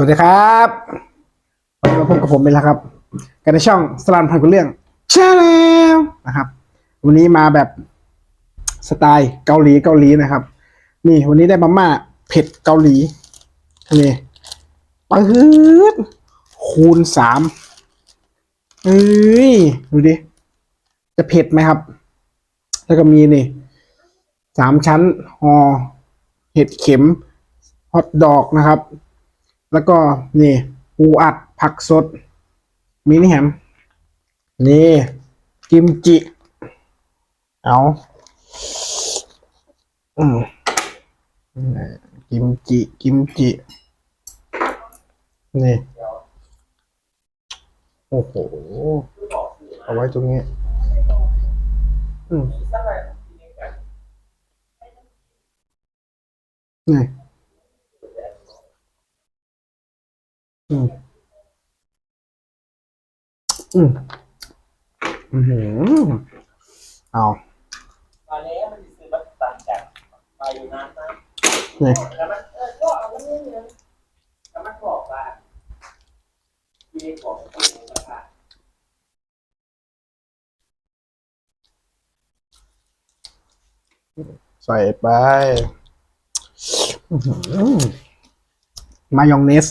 สวัสดีครับวันนี้มาพบกับผมเป็นแล้วครับ กันในช่องสลันพันกุเรื่องชาแนลนะครับ วันนี้มาแบบสไตล์เกาหลีเกาหลีนะครับ นี่วันนี้ได้มาม่าเผ็ดเกาหลีนี่ปื๊ดคูณสามเอ้ยดูดิ จะเผ็ดไหมครับ แล้วก็มีนี่สามชั้นหอเห็ดเข็มฮอทดอกนะครับ แล้วก็นี่ปูอัดผักสด มินิแฮม นี่กิมจิ เอาอืมกิมจิ กิมจิ นี่ โอ้โห เอาไว้ตรงนี้ อืมนี่ อืม อืม อือหือเอาตอนนี้มันซื้อมาต่างจากมาอยู่นานมากนี่ยแล้วมันเออก็เอาแล้วนี่เลยแล้วมันบอกว่าที่ของตัวเองราคาใส่ไปมายองเนส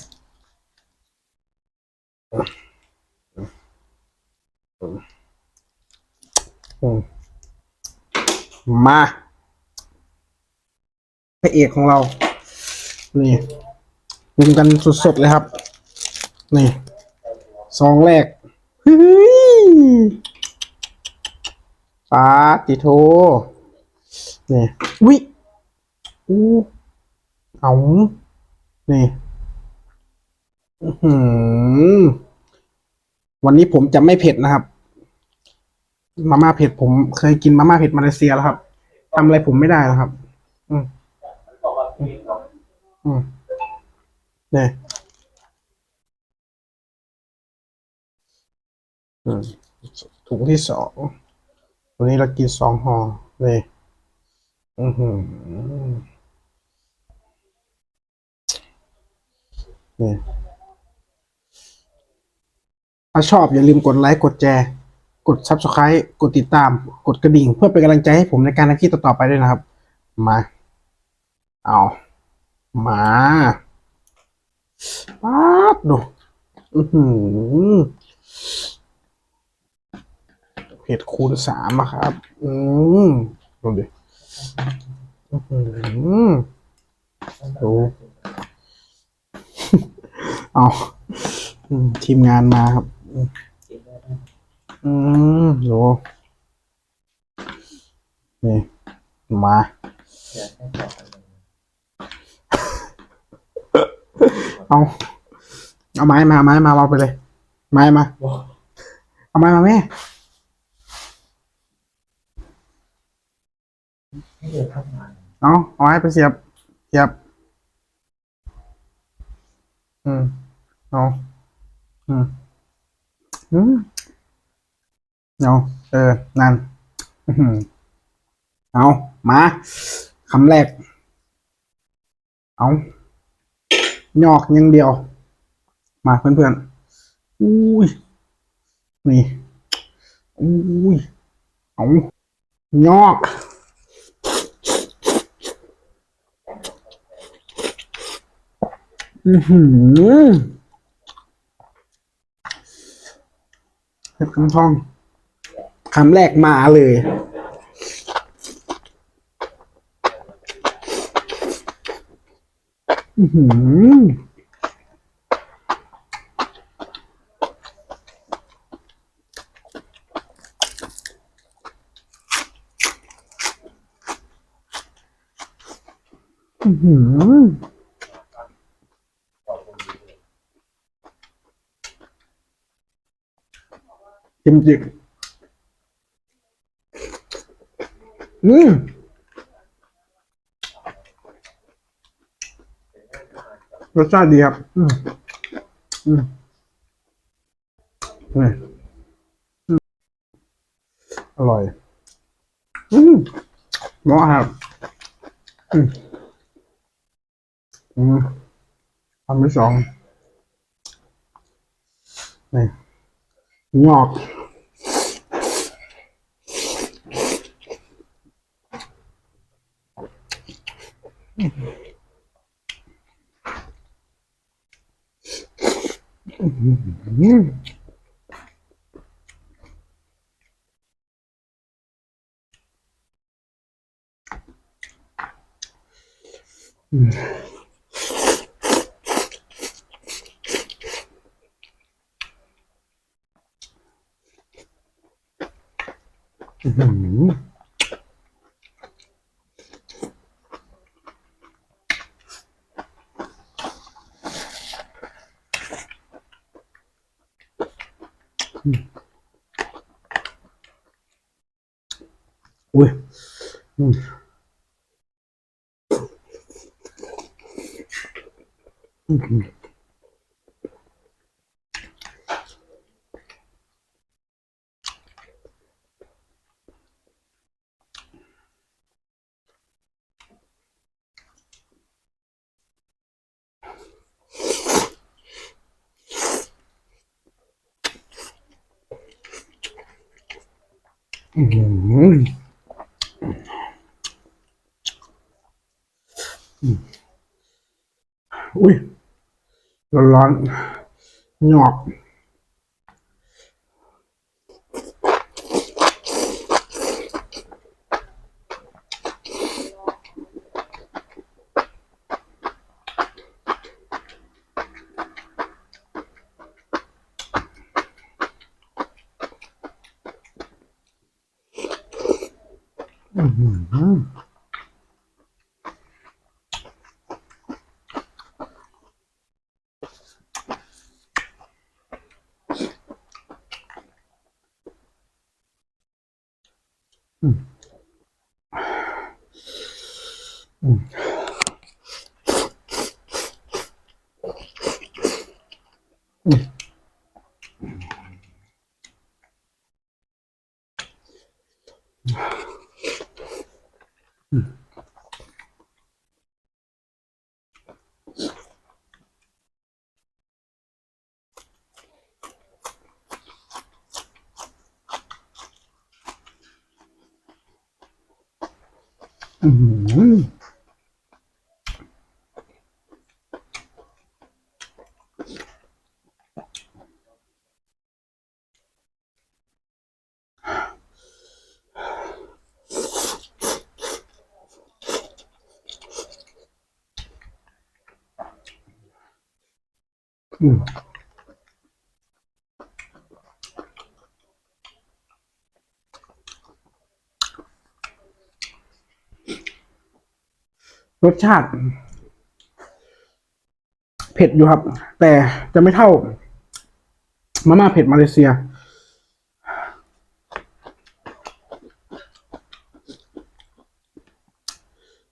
มาพระเอกของเรา นี่ปรุงกันสดๆเลยครับ นี่ซองแรกเฮ้ยปาติโท นี่วิอู้เอานี่ วันนี้ผมจะไม่เผ็ดนะครับ มาม่าเผ็ดผมเคยกินมาม่าเผ็ดมาเลเซียแล้วครับทำอะไรผมไม่ได้แล้วครับ อืมอกว่าตัวเนี่อืมถุงที่สองวันนี้เรากินสองห่อนี่อือหือนี่ ถ้าชอบอย่าลืมกดไลค์กดแชร์กด Subscribe กดติดตาม กดกระดิ่ง เพื่อเป็นกำลังใจให้ผมในการทำคลิปต่อๆไปด้วยนะครับ มา เอามาป๊าบดูอือหือเผ็ดคูณสามอะครับ อืมดูดิอือดูเอาทีมงานมาครับ อืมดูนี่มาเอาเอาไม้มาไม้มาเอาไปเลย ไม้มาเอาไม้มาแม่ให้เอาเอาไม้ไปเสียบเสียบ อืมเอาอืม เอาเออ นั่นเอามาคำแรก เอายอกยังเดียว มาเพื่อนๆอุ้ย นี่อุ้ย เอายอกอือหือ เห็ดกำทองคำแรกมาเลย อือหืออือหือ จิมจิอืมรสชาติดีครับ อืมอืมนี่อืมอร่อย อืมเหมาะครับ อืมอืมคำที่สองนี่งอก อืมอื้อหือ อุ้ยอืมอื้อ ออื้อหืออุ้ยร้อนร้อนๆงอกอื้อหืออืม อืมอื อื้อหือ อืมรสชาติ เผ็ดอยู่ครับ แต่จะไม่เท่า มาม่าเผ็ดมาเลเซีย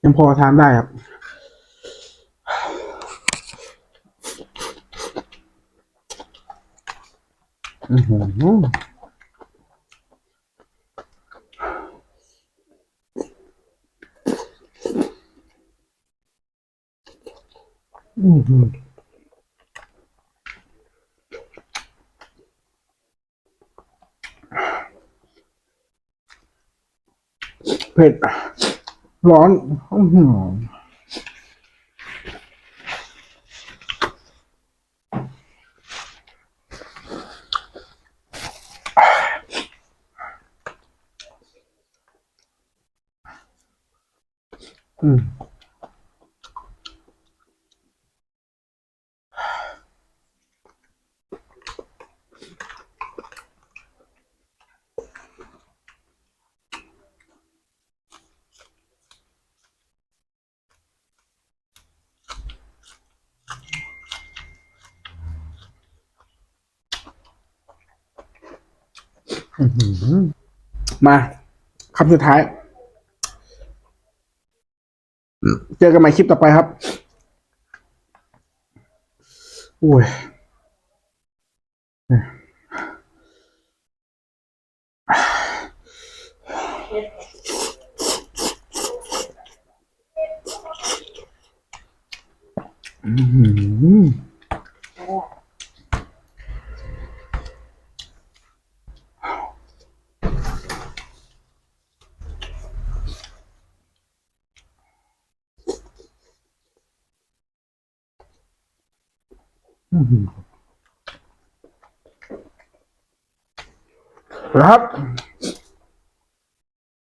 ยังพอทานได้ครับ เผ็ดร้อน อือหือ อืมอื้อหือมาคำสุดท้าย เจอกันใหม่คลิปต่อไปครับอุ้ยอืม อื้